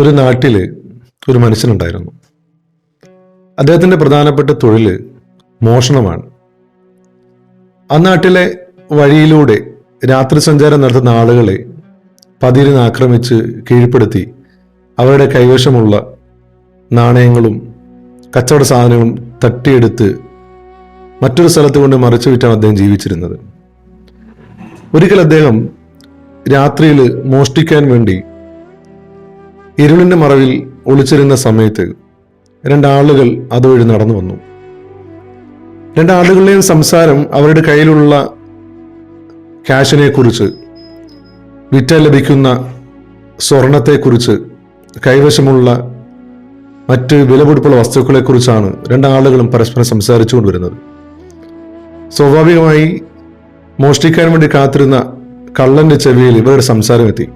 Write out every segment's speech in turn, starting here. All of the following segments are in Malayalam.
ഒരു നാട്ടിൽ ഒരു മനുഷ്യനുണ്ടായിരുന്നു. അദ്ദേഹത്തിന്റെ പ്രധാനപ്പെട്ട തൊഴിൽ മോഷണമാണ്. ആ നാട്ടിലെ വഴിയിലൂടെ രാത്രി സഞ്ചാരം നടത്തുന്ന ആളുകളെ പതിരിന് ആക്രമിച്ച് കീഴ്പ്പെടുത്തി അവരുടെ കൈവശമുള്ള നാണയങ്ങളും കച്ചവട സാധനങ്ങളും തട്ടിയെടുത്ത് മറ്റൊരു സ്ഥലത്ത് കൊണ്ട് മറിച്ചു വിറ്റാണ് അദ്ദേഹം ജീവിച്ചിരുന്നത്. ഒരിക്കൽ അദ്ദേഹം രാത്രിയിൽ മോഷ്ടിക്കാൻ വേണ്ടി ഇരുളിന്റെ മറവിൽ ഒളിച്ചിരുന്ന സമയത്ത് രണ്ടാളുകൾ അതുവഴി നടന്നു വന്നു. രണ്ടാളുകളുടെയും സംസാരം അവരുടെ കയ്യിലുള്ള ക്യാഷിനെ കുറിച്ച് വിറ്റ ലഭിക്കുന്ന സ്വർണത്തെക്കുറിച്ച് കൈവശമുള്ള മറ്റ് വിലപിടിപ്പുള്ള വസ്തുക്കളെക്കുറിച്ചാണ് രണ്ടാളുകളും പരസ്പരം സംസാരിച്ചു കൊണ്ടുവരുന്നത്. സ്വാഭാവികമായി മോഷ്ടിക്കാൻ വേണ്ടി കാത്തിരുന്ന കള്ളന്റെ ചെവിയിൽ ഇവരുടെ സംസാരം എത്തി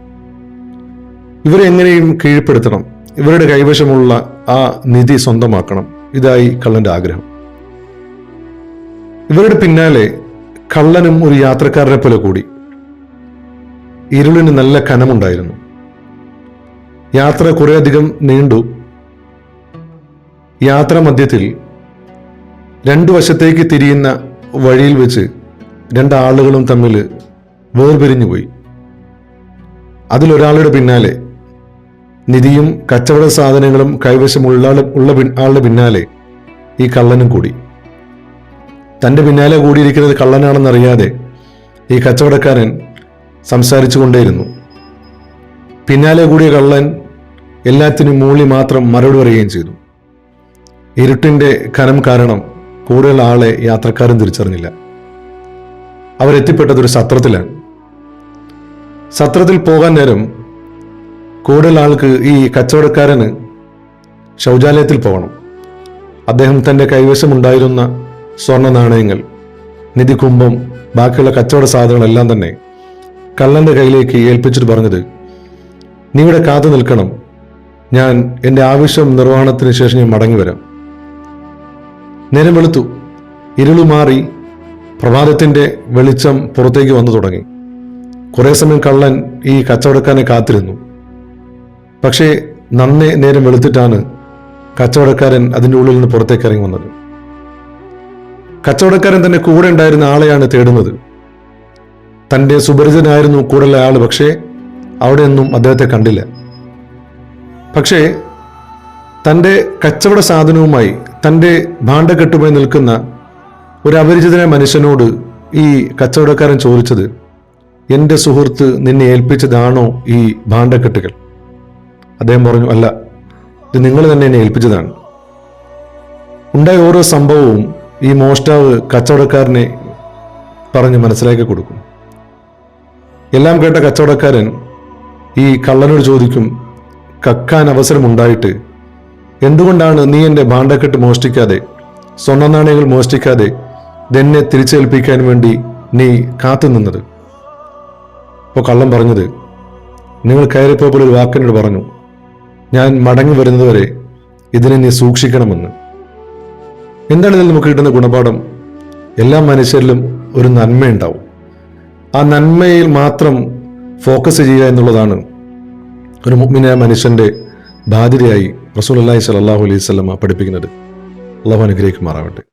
ഇവരെ എങ്ങനെയും കീഴ്പ്പെടുത്തണം. ഇവരുടെ കൈവശമുള്ള ആ നിധി സ്വന്തമാക്കണം. ഇതായി കള്ളന്റെ ആഗ്രഹം. ഇവരുടെ പിന്നാലെ കള്ളനും ഒരു യാത്രക്കാരനെ പോലെ കൂടി. ഇരുളിന് നല്ല കനമുണ്ടായിരുന്നു. യാത്ര കുറേയധികം നീണ്ടു. യാത്ര മധ്യത്തിൽ രണ്ടു വശത്തേക്ക് തിരിയുന്ന വഴിയിൽ വെച്ച് രണ്ടാളുകളും തമ്മിൽ വേർപിരിഞ്ഞുപോയി. അതിലൊരാളുടെ പിന്നാലെ നിധിയും കച്ചവട സാധനങ്ങളും കൈവശമുള്ള ഉള്ള ആളുടെ പിന്നാലെ ഈ കള്ളനും കൂടി. തന്റെ പിന്നാലെ കൂടിയിരിക്കുന്നത് കള്ളനാണെന്നറിയാതെ ഈ കച്ചവടക്കാരൻ സംസാരിച്ചു കൊണ്ടേയിരുന്നു. പിന്നാലെ കൂടിയ കള്ളൻ എല്ലാത്തിനും മൂളി മാത്രം മറുപടി പറയുകയും ചെയ്തു. ഇരുട്ടിന്റെ കനം കാരണം കൂടുതൽ ആളെ യാത്രക്കാരും തിരിച്ചറിഞ്ഞില്ല. അവരെത്തിപ്പെട്ടത് ഒരു സത്രത്തിലാണ്. സത്രത്തിൽ പോകാൻ നേരം കൂടുതൽ ആൾക്ക് ഈ കച്ചവടക്കാരന് ശൗചാലയത്തിൽ പോകണം. അദ്ദേഹം തന്റെ കൈവശമുണ്ടായിരുന്ന സ്വർണ നാണയങ്ങൾ നിധികുംഭം ബാക്കിയുള്ള കച്ചവട സാധനങ്ങളെല്ലാം തന്നെ കള്ളന്റെ കയ്യിലേക്ക് ഏൽപ്പിച്ചിട്ട് പറഞ്ഞത് നീ ഇവിടെ കാത്തു നിൽക്കണം. ഞാൻ എന്റെ ആവശ്യം നിർവഹണത്തിന് ശേഷം ഞാൻ മടങ്ങി വരാം. നേരം വെളുത്തു. ഇരുളു മാറി പ്രഭാതത്തിന്റെ വെളിച്ചം പുറത്തേക്ക് വന്നു തുടങ്ങി. കുറേ സമയം കള്ളൻ ഈ കച്ചവടക്കാരനെ കാത്തിരുന്നു. പക്ഷേ നന്നേ നേരം വെളുത്തിട്ടാണ് കച്ചവടക്കാരൻ അതിന്റെ ഉള്ളിൽ നിന്ന് പുറത്തേക്ക് ഇറങ്ങി വന്നത്. കച്ചവടക്കാരൻ തന്നെ കൂടെ ഉണ്ടായിരുന്ന ആളെയാണ് തേടുന്നത്. തന്റെ സുപരിചിതനായിരുന്നു കൂടെയുള്ള ആൾ പക്ഷേ അവിടെയൊന്നും അദ്ദേഹത്തെ കണ്ടില്ല. പക്ഷേ തന്റെ കച്ചവട സാധനവുമായി തന്റെ ഭാണ്ഡക്കെട്ടുമായി നിൽക്കുന്ന ഒരു അപരിചിതനായ മനുഷ്യനോട് ഈ കച്ചവടക്കാരൻ ചോദിച്ചത് എന്റെ സുഹൃത്ത് നിന്നെ ഏൽപ്പിച്ചതാണോ ഈ ഭാണ്ഡക്കെട്ടുകൾ? അദ്ദേഹം പറഞ്ഞു അല്ല ഇത് നിങ്ങൾ തന്നെ എന്നെ ഏൽപ്പിച്ചതാണ്. ഉണ്ടായ ഓരോ സംഭവവും ഈ മോഷ്ടാവ് കച്ചവടക്കാരനെ പറഞ്ഞ് മനസ്സിലാക്കി കൊടുക്കും. എല്ലാം കേട്ട കച്ചവടക്കാരൻ ഈ കള്ളനോട് ചോദിക്കും കക്കാൻ അവസരമുണ്ടായിട്ട് എന്തുകൊണ്ടാണ് നീ എന്റെ ഭാണ്ഡക്കെട്ട് മോഷ്ടിക്കാതെ സ്വർണ നാണയങ്ങൾ മോഷ്ടിക്കാതെ ഇതെന്നെ തിരിച്ചേൽപ്പിക്കാൻ വേണ്ടി നീ കാത്തു നിന്നത്? അപ്പോൾ കള്ളം പറഞ്ഞത് നിങ്ങൾ കയറിപ്പോയപ്പോൾ ഒരു വാക്കിനോട് പറഞ്ഞു ഞാൻ മടങ്ങി വരുന്നതുവരെ ഇതിനെ നീ സൂക്ഷിക്കണമെന്ന്. എന്താണ് ഇതിൽ നമുക്ക് കിട്ടുന്ന ഗുണപാഠം? എല്ലാ മനുഷ്യരിലും ഒരു നന്മയുണ്ടാവും. ആ നന്മയിൽ മാത്രം ഫോക്കസ് ചെയ്യുക എന്നുള്ളതാണ് ഒരു മുഗ്മിനായ മനുഷ്യന്റെ ബാധ്യതയായി റസൂൽ അള്ളാഹി സ്വല്ലല്ലാഹു അലൈഹി സ്വലമ പഠിപ്പിക്കുന്നത്. അള്ളാഹു അനുഗ്രഹിക്കുമാറാവട്ടെ.